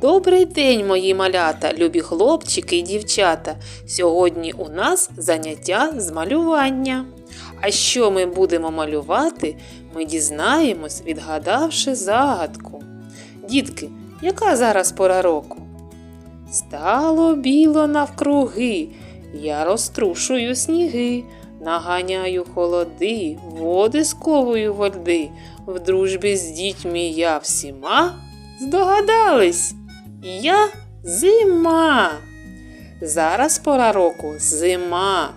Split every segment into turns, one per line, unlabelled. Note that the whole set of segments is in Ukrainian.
Добрий день, мої малята, любі хлопчики і дівчата. Сьогодні у нас заняття з малювання. А що ми будемо малювати, ми дізнаємось, відгадавши загадку. Дітки, яка зараз пора року? Стало біло навкруги, я розтрушую сніги, наганяю холоди, води сковую во льди. В дружбі з дітьми я всіма здогадались. Я зима. Зараз пора року зима.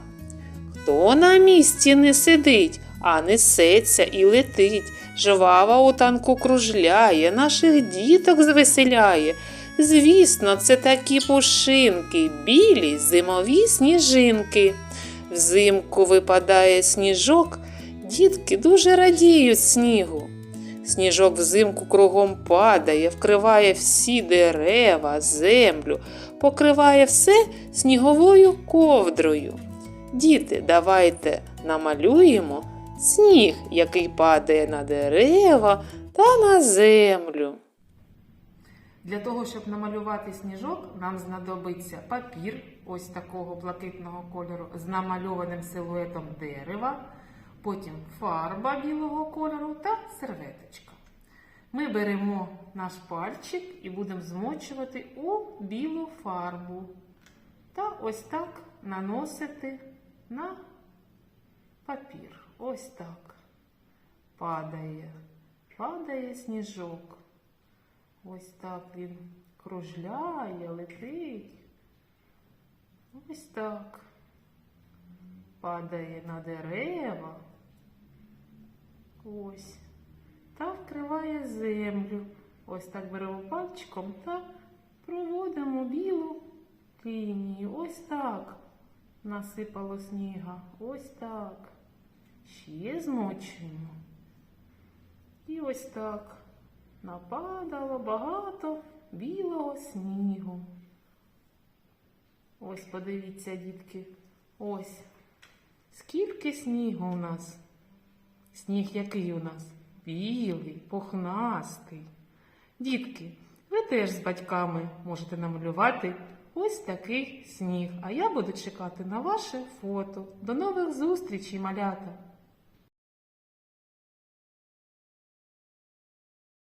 Хто на місці не сидить, а несеться і летить, жвава у танку кружляє, наших діток звеселяє. Звісно, це такі пушинки, білі зимові сніжинки. Взимку випадає сніжок, дітки дуже радіють снігу. Сніжок взимку кругом падає, вкриває всі дерева, землю, покриває все сніговою ковдрою. Діти, давайте намалюємо сніг, який падає на дерева та на землю.
Для того, щоб намалювати сніжок, нам знадобиться папір ось такого блакитного кольору з намальованим силуетом дерева, потім фарба білого кольору та серветочка. Ми беремо наш пальчик і будемо змочувати у білу фарбу. Та ось так наносити на папір. Ось так. Падає, падає сніжок. Ось так він кружляє, летить. Ось так. Падає на дерева. Ось. Та вкриває землю. Ось так беремо пальчиком та проводимо білу лінію. Ось так. Насипало сніга. Ось так. Ще змочуємо. І ось так. Нападало багато білого снігу. Ось подивіться, дітки. Ось. Скільки снігу у нас? Сніг який у нас? Білий, пухнастий. Дітки, ви теж з батьками можете намалювати ось такий сніг. А я буду чекати на ваше фото. До нових зустрічей, малята!